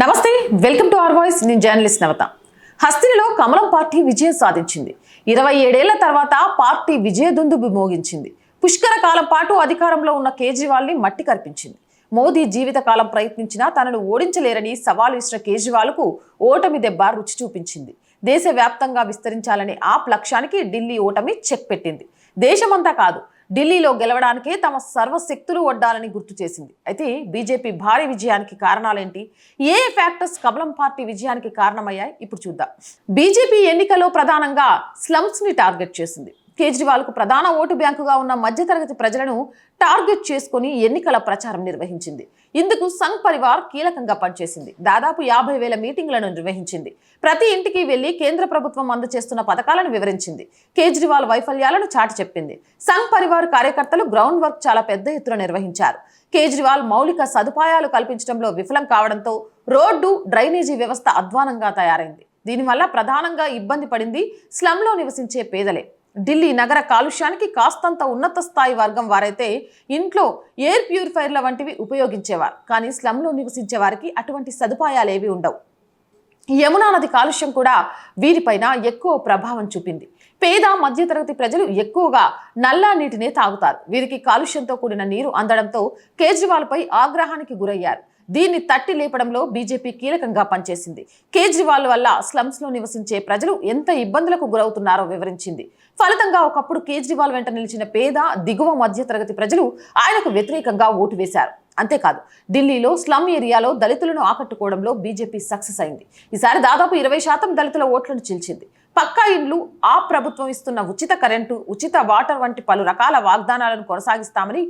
నమస్తే welcome to our voice. నేను journalist నవత. హస్తినిలో కమలం పార్టీ విజయం సాధించింది. ఇరవై ఏడేళ్ళ తర్వాత పార్టీ విజయదుందుబి మోగించింది పుష్కర కాలం పాటు అధికారంలో ఉన్న కేజ్రీవాల్ని మట్టి కరిపించింది. మోదీ జీవితకాలం ప్రయత్నించినా తనను ఓడించలేరని సవాల్ ఇచ్చిన కేజ్రీవాల్కు ఓటమి దెబ్బ రుచి చూపించింది. దేశవ్యాప్తంగా విస్తరించాలనే ఆప్ లక్ష్యానికి ఢిల్లీ ఓటమి చెక్ పెట్టింది. దేశమంతా కాదు ఢిల్లీలో గెలవడానికే తమ సర్వశక్తులు వడ్డాలని గుర్తు చేసింది. అయితే బీజేపీ భారీ విజయానికి కారణాలేంటి? ఏ ఫ్యాక్టర్స్ కమలం పార్టీ విజయానికి కారణమయ్యాయి? ఇప్పుడు చూద్దాం. బీజేపీ ఎన్నికలో ప్రధానంగా స్లమ్స్ని టార్గెట్ చేసింది. కేజ్రీవాల్కు ప్రధాన ఓటు బ్యాంకుగా ఉన్న మధ్యతరగతి ప్రజలను టార్గెట్ చేసుకుని ఎన్నికల ప్రచారం నిర్వహించింది. ఇందుకు సంఘ్ పరివార్ కీలకంగా పనిచేసింది. దాదాపు యాభై వేల మీటింగ్లను నిర్వహించింది. ప్రతి ఇంటికి వెళ్ళి కేంద్ర ప్రభుత్వం అందజేస్తున్న పథకాలను వివరించింది. కేజ్రీవాల్ వైఫల్యాలను చాటి చెప్పింది. సంఘ్ పరివార్ కార్యకర్తలు గ్రౌండ్ వర్క్ చాలా పెద్ద ఎత్తున నిర్వహించారు. కేజ్రీవాల్ మౌలిక సదుపాయాలు కల్పించడంలో విఫలం కావడంతో రోడ్డు డ్రైనేజీ వ్యవస్థ అధ్వానంగా తయారైంది. దీనివల్ల ప్రధానంగా ఇబ్బంది పడింది స్లంలో నివసించే పేదలే. ఢిల్లీ నగర కాలుష్యానికి కాస్తంత ఉన్నత స్థాయి వర్గం వారైతే ఇంట్లో ఎయిర్ ప్యూరిఫైర్ల వంటివి ఉపయోగించేవారు. కానీ స్లమ్లో నివసించే వారికి అటువంటి సదుపాయాలు ఏవి ఉండవు. యమునా నది కాలుష్యం కూడా వీరిపైన ఎక్కువ ప్రభావం చూపింది. పేద మధ్యతరగతి ప్రజలు ఎక్కువగా నల్లా నీటినే తాగుతారు. వీరికి కాలుష్యంతో కూడిన నీరు అందడంతో కేజ్రీవాల్పై ఆగ్రహానికి గురయ్యారు. దీన్ని తట్టి లేపడంలో బీజేపీ కీలకంగా పనిచేసింది. కేజ్రీవాల్ వల్ల స్లమ్స్లో నివసించే ప్రజలు ఎంత ఇబ్బందులకు గురవుతున్నారో వివరించింది. ఫలితంగా ఒకప్పుడు కేజ్రీవాల్ వెంట నిలిచిన పేద దిగువ మధ్యతరగతి ప్రజలు ఆయనకు వ్యతిరేకంగా ఓటు వేశారు. అంతేకాదు ఢిల్లీలో స్లమ్ ఏరియాలో దళితులను ఆకట్టుకోవడంలో బీజేపీ సక్సెస్ అయింది. ఈసారి దాదాపు ఇరవై శాతం దళితుల ఓట్లను చీల్చింది. పక్కా ఇండ్లు ఆ ప్రభుత్వం ఇస్తున్న ఉచిత కరెంటు ఉచిత వాటర్ వంటి పలు రకాల వాగ్దానాలను కొనసాగిస్తామని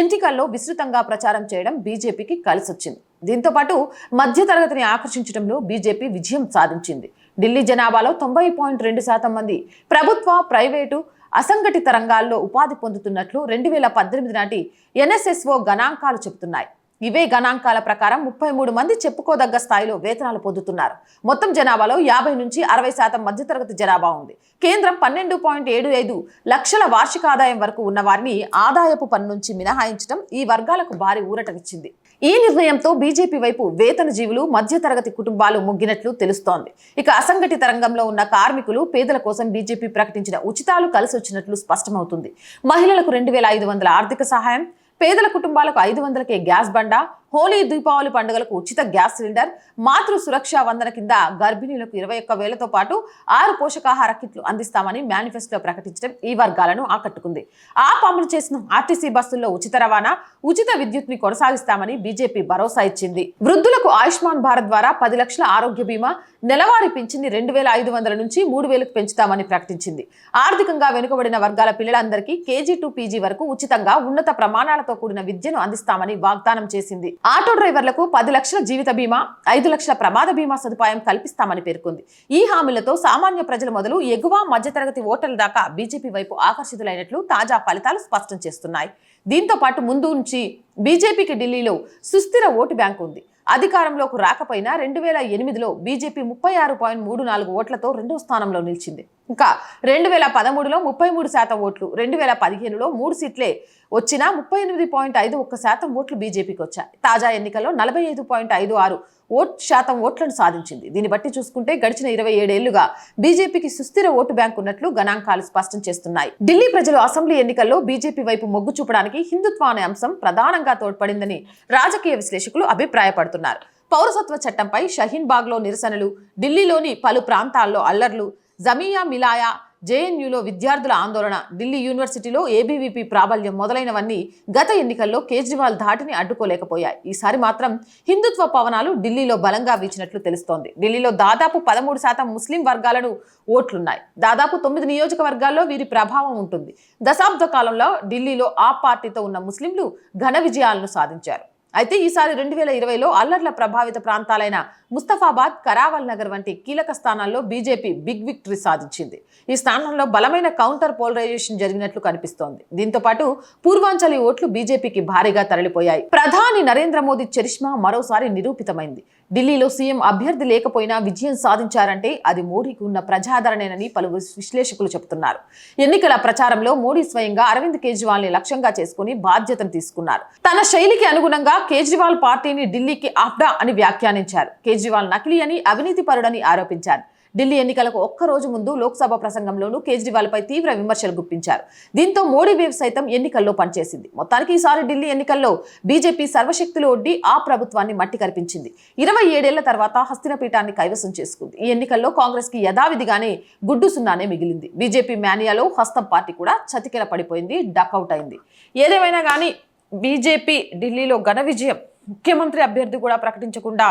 ఎన్నికల్లో విస్తృతంగా ప్రచారం చేయడం బీజేపీకి కలిసొచ్చింది. దీంతో పాటు మధ్యతరగతిని ఆకర్షించడంలో బీజేపీ విజయం సాధించింది. ఢిల్లీ జనాభాలో తొంభై పాయింట్ రెండు శాతం మంది ప్రభుత్వ ప్రైవేటు అసంఘటిత రంగాల్లో ఉపాధి పొందుతున్నట్లు రెండు వేల పద్దెనిమిది నాటి ఎన్ఎస్ఎస్ఓ గణాంకాలు చెబుతున్నాయి. ఇవే గణాంకాల ప్రకారం ముప్పై మూడు మంది చెప్పుకోదగ్గ స్థాయిలో వేతనాలు పొందుతున్నారు. మొత్తం జనాభాలో యాభై నుంచి అరవై శాతం మధ్యతరగతి జనాభా ఉంది. కేంద్రం పన్నెండు పాయింట్ ఏడు ఐదు లక్షల వార్షిక ఆదాయం వరకు ఉన్న వారిని ఆదాయపు పన్ను నుంచి మినహాయించడం ఈ వర్గాలకు భారీ ఊరటనిచ్చింది. ఈ నిర్ణయంతో బీజేపీ వైపు వేతన జీవులు మధ్యతరగతి కుటుంబాలు ముగ్గినట్లు తెలుస్తోంది. ఇక అసంఘటిత రంగంలో ఉన్న కార్మికులు పేదల కోసం బీజేపీ ప్రకటించిన ఉచితాలు కలిసి వచ్చినట్లు స్పష్టమవుతుంది. మహిళలకు రెండు వేల ఐదు వందల ఆర్థిక సహాయం పేదల కుటుంబాలకు ఐదు వందలకే గ్యాస్ బండ హోలీ దీపావళి పండుగలకు ఉచిత గ్యాస్ సిలిండర్ మాతృ సురక్ష వందన కింద గర్భిణీలకు ఇరవై ఒక్క వేలతో పాటు ఆరు పోషకాహార కిట్లు అందిస్తామని మేనిఫెస్టో ప్రకటించడం ఈ వర్గాలను ఆకట్టుకుంది. ఆ అమలు చేసిన ఆర్టీసీ బస్సుల్లో ఉచిత రవాణా ఉచిత విద్యుత్ని కొనసాగిస్తామని బీజేపీ భరోసా ఇచ్చింది. వృద్ధులకు ఆయుష్మాన్ భారత్ ద్వారా పది లక్షల ఆరోగ్య బీమా నెలవారీ పింఛన్ని రెండు వేల ఐదు వందల నుంచి మూడు వేలకు పెంచుతామని ప్రకటించింది. ఆర్థికంగా వెనుకబడిన వర్గాల పిల్లలందరికీ కేజీ టు పీజీ వరకు ఉచితంగా ఉన్నత ప్రమాణాలతో కూడిన విద్యను అందిస్తామని వాగ్దానం చేసింది. ఆటో డ్రైవర్లకు పది లక్షల జీవిత బీమా ఐదు లక్షల ప్రమాద బీమా సదుపాయం కల్పిస్తామని పేర్కొంది. ఈ హామీలతో సామాన్య ప్రజలు మొదలు ఎగువ మధ్యతరగతి ఓటర్ల దాకా బీజేపీ వైపు ఆకర్షితులైనట్లు తాజా ఫలితాలు స్పష్టం చేస్తున్నాయి. దీంతో పాటు ముందు నుంచి బీజేపీకి ఢిల్లీలో సుస్థిర ఓటు బ్యాంకు ఉంది. అధికారంలోకి రాకపోయినా రెండు వేల ఎనిమిదిలో బీజేపీ ముప్పై ఆరు పాయింట్ మూడు నాలుగు ఓట్లతో రెండో స్థానంలో నిలిచింది. ఇంకా రెండు వేల పదమూడులో ముప్పై మూడు శాతం ఓట్లు రెండు వేల పదిహేనులో మూడు సీట్లే వచ్చినా ముప్పై ఎనిమిది పాయింట్ ఐదు ఒక్క శాతం ఓట్లు బీజేపీకి వచ్చాయి. తాజా ఎన్నికల్లో నలభై ఐదు పాయింట్ ఐదు ఆరు ఓట్ శాతం ఓట్లను సాధించింది. దీన్ని బట్టి చూసుకుంటే గడిచిన ఇరవై ఏడేళ్ళుగా బీజేపీకి సుస్థిర ఓటు బ్యాంక్ ఉన్నట్లు గణాంకాలు స్పష్టం చేస్తున్నాయి. ఢిల్లీ ప్రజలు అసెంబ్లీ ఎన్నికల్లో బీజేపీ వైపు మొగ్గు చూపడానికి హిందుత్వ అనే అంశం ప్రధానంగా తోడ్పడిందని రాజకీయ విశ్లేషకులు అభిప్రాయపడుతున్నారు. పౌరసత్వ చట్టంపై షహీన్ బాగ్లో నిరసనలు ఢిల్లీలోని పలు ప్రాంతాల్లో అల్లర్లు జమియా మిలాయా జేఎన్యూలో విద్యార్థుల ఆందోళన ఢిల్లీ యూనివర్సిటీలో ఏబీవీపీ ప్రాబల్యం మొదలైనవన్నీ గత ఎన్నికల్లో కేజ్రీవాల్ ధాటిని అడ్డుకోలేకపోయాయి. ఈసారి మాత్రం హిందుత్వ పవనాలు ఢిల్లీలో బలంగా వీచినట్లు తెలుస్తోంది. ఢిల్లీలో దాదాపు పదమూడు శాతం ముస్లిం వర్గాలను ఓట్లున్నాయి. దాదాపు తొమ్మిది నియోజకవర్గాల్లో వీరి ప్రభావం ఉంటుంది. దశాబ్ద కాలంలో ఢిల్లీలో ఆ పార్టీతో ఉన్న ముస్లింలు ఘన విజయాలను సాధించారు. అయితే ఈసారి రెండు వేల ఇరవైలో అల్లర్ల ప్రభావిత ప్రాంతాలైన ముస్తఫాబాద్ కరావల్ నగర్ వంటి కీలక స్థానాల్లో బీజేపీ బిగ్ విక్టరీ సాధించింది. ఈ స్థానంలో బలమైన కౌంటర్ పోలరైజేషన్ జరిగినట్లు కనిపిస్తోంది. దీంతో పాటు పూర్వాంచలి ఓట్లు బీజేపీకి భారీగా తరలిపోయాయి. ప్రధాని నరేంద్ర మోదీ చరిష్మా మరోసారి నిరూపితమైంది. ఢిల్లీలో సీఎం అభ్యర్థి లేకపోయినా విజయం సాధించారంటే అది మోడీకి ఉన్న ప్రజాదరణేనని పలువురు విశ్లేషకులు చెబుతున్నారు. ఎన్నికల ప్రచారంలో మోడీ స్వయంగా అరవింద్ కేజ్రీవాల్ని లక్ష్యంగా చేసుకుని బాధ్యతను తీసుకున్నారు. తన శైలికి అనుగుణంగా కేజ్రీవాల్ పార్టీని ఢిల్లీకి ఆఫ్డా అని వ్యాఖ్యానించారు. కేజ్రీవాల్ నకిలీ అని అవినీతి పరుడని ఆరోపించారు. ఢిల్లీ ఎన్నికలకు ఒక్క రోజు ముందు లోక్సభ ప్రసంగంలోనూ కేజ్రీవాల్పై తీవ్ర విమర్శలు గుప్పించారు. దీంతో మోడీ వేవ్ సైతం ఎన్నికల్లో పనిచేసింది. మొత్తానికి ఈసారి ఢిల్లీ ఎన్నికల్లో బీజేపీ సర్వశక్తులు ఒడ్డి ఆ ప్రభుత్వాన్ని మట్టి కరిపించింది. ఇరవై ఏడేళ్ళ తర్వాత హస్తినపీఠాన్ని కైవసం చేసుకుంది. ఈ ఎన్నికల్లో కాంగ్రెస్కి యథావిధిగానే గుడ్డు సున్నానే మిగిలింది. బీజేపీ మేనియాలో హస్తం పార్టీ కూడా చతికిల పడిపోయింది డకౌట్ అయింది. ఏదేమైనా కానీ బీజేపీ ఢిల్లీలో ఘన విజయం ముఖ్యమంత్రి అభ్యర్థి కూడా ప్రకటించకుండా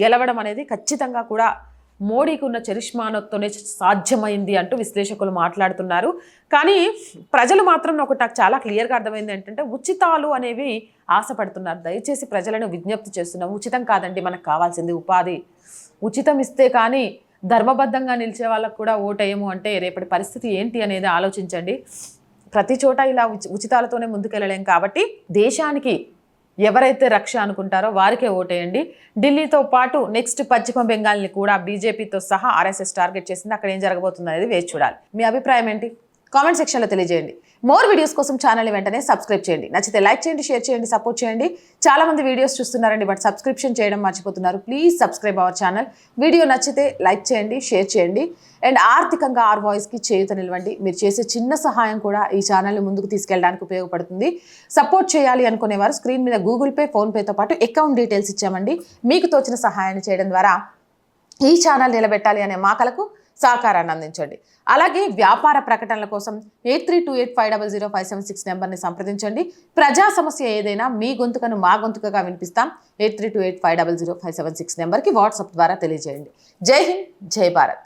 గెలవడం అనేది ఖచ్చితంగా కూడా మోడీకి ఉన్న చరిష్మానతోనే సాధ్యమైంది అంటూ విశ్లేషకులు మాట్లాడుతున్నారు. కానీ ప్రజలు మాత్రం ఒకటి నాకు చాలా క్లియర్గా అర్థమైంది ఏంటంటే ఉచితాలు అనేవి ఆశపడుతున్నారు. దయచేసి ప్రజలను విజ్ఞప్తి చేస్తున్నాం ఉచితం కాదండి మనకు కావాల్సింది ఉపాధి. ఉచితం ఇస్తే కానీ ధర్మబద్ధంగా నిలిచే వాళ్ళకు కూడా ఓటేయము అంటే రేపటి పరిస్థితి ఏంటి అనేది ఆలోచించండి. ప్రతి చోట ఇలా ఉచి- ఉచితాలతోనే ముందుకెళ్ళలేం కాబట్టి దేశానికి ఎవరైతే రక్ష అనుకుంటారో వారికే ఓటేయండి. ఢిల్లీతో పాటు నెక్స్ట్ పశ్చిమ బెంగాల్ని కూడా బీజేపీతో సహా ఆర్ఎస్ఎస్ టార్గెట్ చేసింది. అక్కడ ఏం జరగబోతుంది అనేది వేచి చూడాలి. మీ అభిప్రాయం ఏంటి? కామెంట్ సెక్షన్లో తెలియజేయండి. మోర్ వీడియోస్ కోసం ఛానల్ వెంటనే సబ్స్క్రైబ్ చేయండి. నచ్చితే లైక్ చేయండి షేర్ చేయండి సపోర్ట్ చేయండి. చాలా మంది వీడియోస్ చూస్తున్నారండి బట్ సబ్స్క్రిప్షన్ చేయడం మర్చిపోతున్నారు. Please subscribe our channel video నచ్చితే లైక్ చేయండి షేర్ చేయండి. అండ్ ఆర్థికంగా ఆర్ వాయిస్కి చేయుత నిలవండి. మీరు చేసే చిన్న సహాయం కూడా ఈ ఛానల్ని ముందుకు తీసుకెళ్ళడానికి ఉపయోగపడుతుంది. సపోర్ట్ చేయాలి అనుకునేవారు స్క్రీన్ మీద గూగుల్ పే ఫోన్పేతో పాటు అకౌంట్ డీటెయిల్స్ ఇచ్చామండి. మీకు తోచిన సహాయాన్ని చేయడం ద్వారా ఈ ఛానల్ నిలబెట్టాలి అనే మాకలకు సహకారాన్ని అందించండి. అలాగే వ్యాపార ప్రకటనల కోసం eight three two eight five double zero five seven six నెంబర్ని సంప్రదించండి. ప్రజా సమస్య ఏదైనా మీ గొంతుకను మా గొంతుకగా వినిపిస్తాం. Eight three two eight five double zero five seven six నెంబర్కి వాట్సాప్ ద్వారా తెలియజేయండి. జై హింద్ జై భారత్.